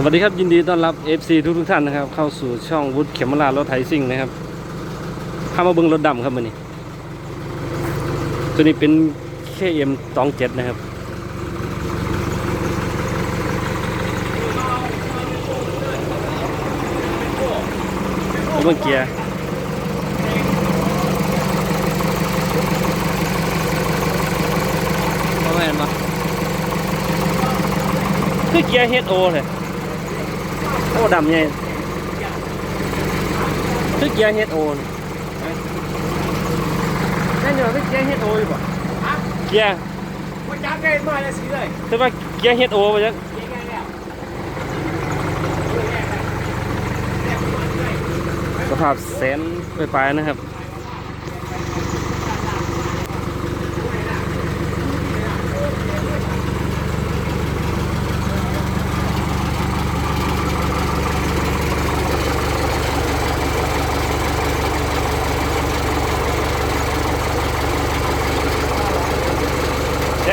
สวัสดีครับยินดีต้อนรับ FC ทุกทุกท่านนะครับ เข้าสู่ช่องวุฒิเขมรารถไถซิ่งนะครับข้ามาเบิ้งรถดำครับมันนี้ตัวนี้เป็น KM 27นะครับแล้วเบิ้งเกียร์ประมาณปะคือเกียร์ HO เลย โอ้ดำไงคือเกียร์ HO นี่นั่นอยู่คือเกียร์ HO อยู่ป่ะเกียร์มันจับได้มาแล้วสิเลยแต่ว่าเกียร์ HO ป่ะจ๊ะยังไงแล้วสภาพแสนไปปลายๆนะครับ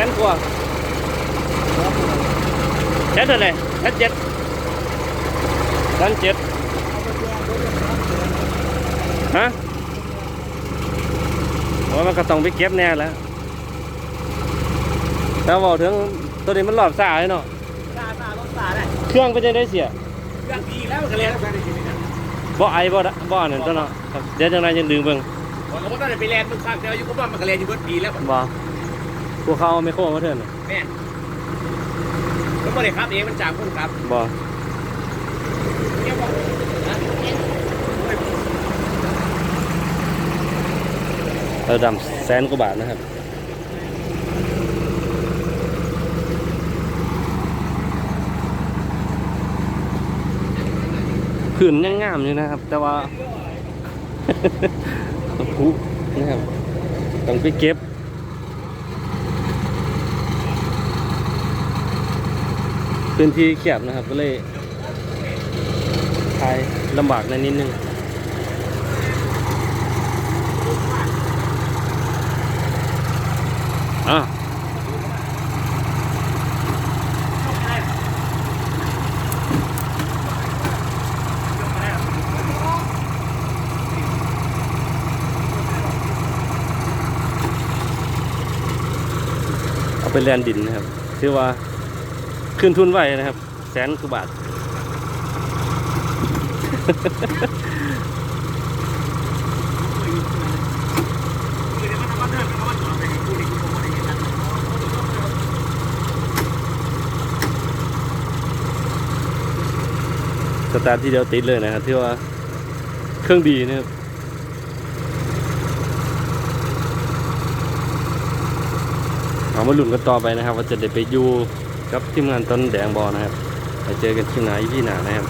นกว่าแสนเท่าไหร่แสนเจ็ดแสนเจ็ดฮะโอ้ยมันก็ต้องไปเก็บแน่แล้วแต่บอกถึงตัวนี้มันหลอบซ่าเลยเนาะตาตารถตาได้เครื่องเป็นยังได้เสียเรื่องดีแล้วก็เลยแล้วกันในชีวิตนะบ่ไอบ่ดะบ่อันนั่นตัวเนาะครับเดี๋ยวจังไรยังดึงเบิ่งผมก็ต้องไปแลนด์มึงข้างเดียวอยู่ก็ว่ามันก็แลนด์อยู่เบิดปีแล้วบ่ พวกเขาเอาไม่โค้งมาเถินน่ะแม่ก็ไม่ได้ครับเองมันจากคนครับบ่เนี่ยบอกนะเออดำแสนกว่าบาทนะครับผืนยังงามอยู่นะครับ แต่ว่าผู้นะครับ ต้องไปเก็บ พื้นที่แคบนะครับ ก็เลยทายลำบากในนิดนึงอะเอาไปแลนดินนะครับถือว่า ขึ้นทุนไหวนะครับ แสนกว่าบาท สตาร์ทที่เดียวติดเลยนะครับที่ว่าเครื่องดีนะครับเอามาลุ้นกันต่อไปนะครับ ว่าจะได้ไปอยู่ กับทีมงานต้นแดงบอนะครับไปเจอกันที่ไหนที่หนานะครับ